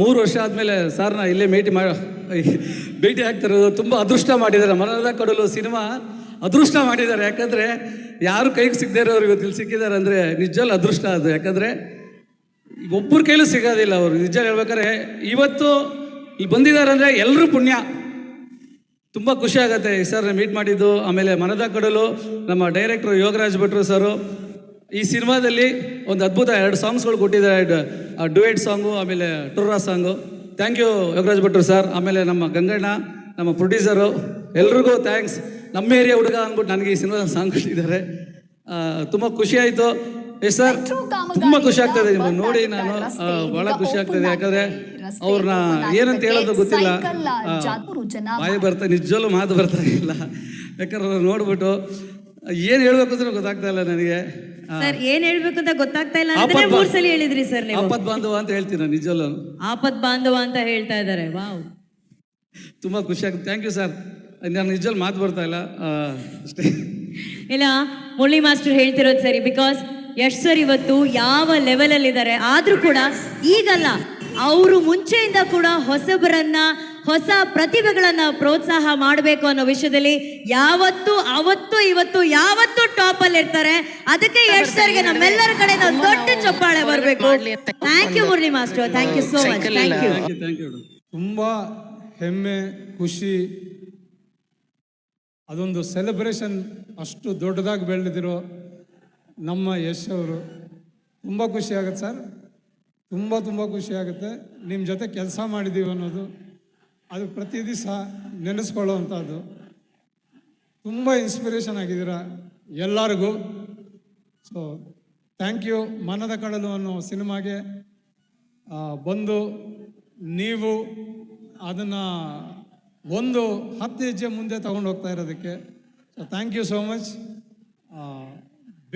ಮೂರು ವರ್ಷ ಆದಮೇಲೆ ಸಾರ್ನ ಇಲ್ಲೇ ಭೇಟಿ ಮಾ, ಭೇಟಿ ಆಗ್ತಿರೋದು ತುಂಬ ಅದೃಷ್ಟ ಮಾಡಿದ್ದಾರೆ. ಮನದ ಕಡಲು ಸಿನಿಮಾ ಅದೃಷ್ಟ ಮಾಡಿದ್ದಾರೆ. ಯಾಕಂದರೆ ಯಾರು ಕೈಗೆ ಸಿಗದೇ ಇರೋರು ಇವತ್ತು ಇಲ್ಲಿ ಸಿಕ್ಕಿದ್ದಾರೆ ಅಂದರೆ ನಿಜವಲ್ಲ ಅದೃಷ್ಟ ಅದು. ಯಾಕಂದರೆ ಒಬ್ಬರ ಕೈಲೂ ಸಿಗೋದಿಲ್ಲ ಅವರು. ನಿಜ ಹೇಳ್ಬೇಕಾದ್ರೆ ಇವತ್ತು ಇಲ್ಲಿ ಬಂದಿದ್ದಾರೆ ಅಂದರೆ ಎಲ್ಲರೂ ಪುಣ್ಯ. ತುಂಬ ಖುಷಿ ಆಗುತ್ತೆ. ಸರ್ ಮೀಟ್ ಮಾಡಿದ್ದು. ಆಮೇಲೆ ಮನದ ಕಡಲು ನಮ್ಮ ಡೈರೆಕ್ಟ್ರು ಯೋಗರಾಜ್ ಭಟ್ರು ಸರು. ಈ ಸಿನಿಮಾದಲ್ಲಿ ಒಂದು ಅದ್ಭುತ ಎರಡು ಸಾಂಗ್ಸ್ಗಳು ಕೊಟ್ಟಿದ್ದಾರೆ. ಡುಯೆಟ್ ಸಾಂಗು ಆಮೇಲೆ ಟುರ್ರಾ ಸಾಂಗು. ಥ್ಯಾಂಕ್ ಯು ಯೋಗರಾಜ್ ಭಟ್ರು ಸರ್ ಆಮೇಲೆ ನಮ್ಮ ಗಂಗಣ್ಣ ನಮ್ಮ ಪ್ರೊಡ್ಯೂಸರು ಎಲ್ರಿಗೂ ಥ್ಯಾಂಕ್ಸ್ ನಮ್ಮ ಏರಿಯಾ ಹುಡುಗ ಅಂದ್ಬಿಟ್ಟು ನನಗೆ ಈ ಸಿನಿಮಾ ಸಾಂಗ್ ಕೊಟ್ಟಿದ್ದಾರೆ. ತುಂಬ ಖುಷಿ ಆಯಿತು. ಎಸ್ ಸರ್ ತುಂಬ ಖುಷಿ ಆಗ್ತದೆ ನಿಮ್ಮನ್ನು ನೋಡಿ ನಾನು ಬಹಳ ಖುಷಿ ಆಗ್ತದೆ ಯಾಕಂದ್ರೆ ಅವ್ರನ್ನ ಏನಂತ ಹೇಳೋದು ಗೊತ್ತಿಲ್ಲ. ಬಾಯಿ ಬರ್ತಾ ನಿಜವಲ್ಲೂ ಮಾತು ಬರ್ತಾ ಇಲ್ಲ. ಯಾಕಂದ್ರೆ ನೋಡ್ಬಿಟ್ಟು ಏನು ಹೇಳ್ಬೇಕು ಅಂತ ಗೊತ್ತಾಗ್ತಾ ಇಲ್ಲ ನನಗೆ. ಸರ್ ಏನ್ ಹೇಳ್ಬೇಕು ಅಂತ ಗೊತ್ತಾಗ್ತಾ ಇಲ್ಲ ಮೂರ್ ಸಲ ಹೇಳಿದ್ರಿ ಸರ್ ನೀವು. ಆಪತ್ ಬಾಂಧವ ಅಂತ ಹೇಳ್ತೀನಿ ನಾನು ನಿಜವಲ್ಲೂ ಆಪತ್ ಬಾಂಧವ ಅಂತ ಹೇಳ್ತಾ ಇದ್ದಾರೆ ವಾವ್. ತುಂಬಾ ಖುಷಿ ಆಗುತ್ತೆ. ಥ್ಯಾಂಕ್ ಯು ಸರ್ ನಾನು ನಿಜವಲ್ಲಿ ಮಾತು ಬರ್ತಾ ಇಲ್ಲ. ಅಷ್ಟೇ. ಇಲ್ಲ ಮುರಳಿ ಮಾಸ್ಟರ್ ಹೇಳ್ತಿರೋದು ಸರಿ ಬಿಕಾಸ್ ಯಶ್ ಸರ್ ಇವತ್ತು ಯಾವ ಲೆವೆಲ್ ಅಲ್ಲಿ ಇದ್ದಾರೆ ಆದ್ರೂ ಕೂಡ ಈಗಲ್ಲ ಅವರು ಮುಂಚೆಯಿಂದ ಕೂಡ ಹೊಸಬರನ್ನ ಹೊಸ ಪ್ರತಿಭೆಗಳನ್ನು ಪ್ರೋತ್ಸಾಹ ಮಾಡಬೇಕು ಅನ್ನೋ ವಿಷಯದಲ್ಲಿ ಯಾವತ್ತು ಅವತ್ತು ಇವತ್ತು ಯಾವತ್ತು ಟಾಪ್ ಅಲ್ಲಿ ಇರ್ತಾರೆ. ಅದಕ್ಕೆ ಯಶ್ ಸರ್ಗೆ ನಮ್ಮೆಲ್ಲರ ಕಡೆ ನಾವು ದೊಡ್ಡ ಚಪ್ಪಾಳೆ ಬರಬೇಕು. Thank you Murali master. Thank you so much thank you thank you thank you ತುಂಬ ಹೆಮ್ಮೆ ಖುಷಿ. ಅದೊಂದು ಸೆಲೆಬ್ರೇಷನ್ ಅಷ್ಟು ದೊಡ್ಡದಾಗಿ ಬೆಳೆದಿರೋ ನಮ್ಮ ಯಶ್ ಅವರು. ತುಂಬ ಖುಷಿ ಆಗುತ್ತೆ ಸರ್. ತುಂಬ ತುಂಬ ಖುಷಿ ಆಗುತ್ತೆ. ನಿಮ್ಮ ಜೊತೆ ಕೆಲಸ ಮಾಡಿದ್ದೀವಿ ಅನ್ನೋದು. ಅದು ಪ್ರತಿ ದಿವಸ ನೆನೆಸ್ಕೊಳ್ಳೋವಂಥದ್ದು. ತುಂಬ ಇನ್ಸ್ಪಿರೇಷನ್ ಆಗಿದ್ದೀರ ಎಲ್ಲರಿಗೂ. ಸೊ ಥ್ಯಾಂಕ್ ಯು ಮನದ ಕಡಲು ಅನ್ನೋ ಸಿನಿಮಾಗೆ ಬಂದು ನೀವು ಅದನ್ನು ಒಂದು ಹತ್ತು ಹೆಜ್ಜೆ ಮುಂದೆ ತಗೊಂಡು ಹೋಗ್ತಾ ಇರೋದಕ್ಕೆ. So thank you so much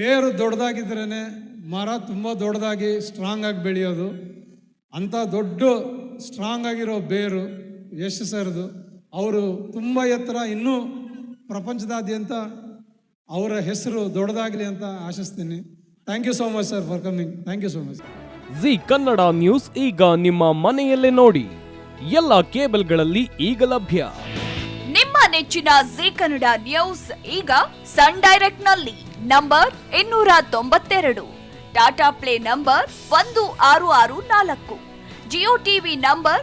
ಬೇರು ದೊಡ್ಡದಾಗಿದ್ರೇ ಮರ ತುಂಬ ದೊಡ್ಡದಾಗಿ ಸ್ಟ್ರಾಂಗಾಗಿ ಬೆಳೆಯೋದು. ಅಂಥ ದೊಡ್ಡ ಸ್ಟ್ರಾಂಗ್ ಆಗಿರೋ ಬೇರು ಯಶ್ ಸರ್ದು ಅವರು ತುಂಬ ಎತ್ತರ ಇನ್ನೂ ಪ್ರಪಂಚದಾದ್ಯಂತ ಅವರ ಹೆಸರು ದೊಡ್ಡದಾಗಲಿ ಅಂತ ಆಶಿಸ್ತೀನಿ. Thank you so much sir for coming thank you so much Zee Kannada news ಈಗ ನಿಮ್ಮ ಮನೆಯಲ್ಲೇ ನೋಡಿ. ಎಲ್ಲ ಕೇಬಲ್ಗಳಲ್ಲಿ ಈಗ ಲಭ್ಯ. ನಿಮ್ಮ ನೆಚ್ಚಿನ ಜಿ ಕನ್ನಡ ನ್ಯೂಸ್ ಈಗ ಸನ್ ಡೈರೆಕ್ಟ್ನಲ್ಲಿ. ನಂಬರ್ ಇನ್ನೂರ ತೊಂಬತ್ತೆರಡು. ಟಾಟಾ ಪ್ಲೇ ನಂಬರ್ ಒಂದು ಆರು ಆರು ನಾಲ್ಕು. Jio TV number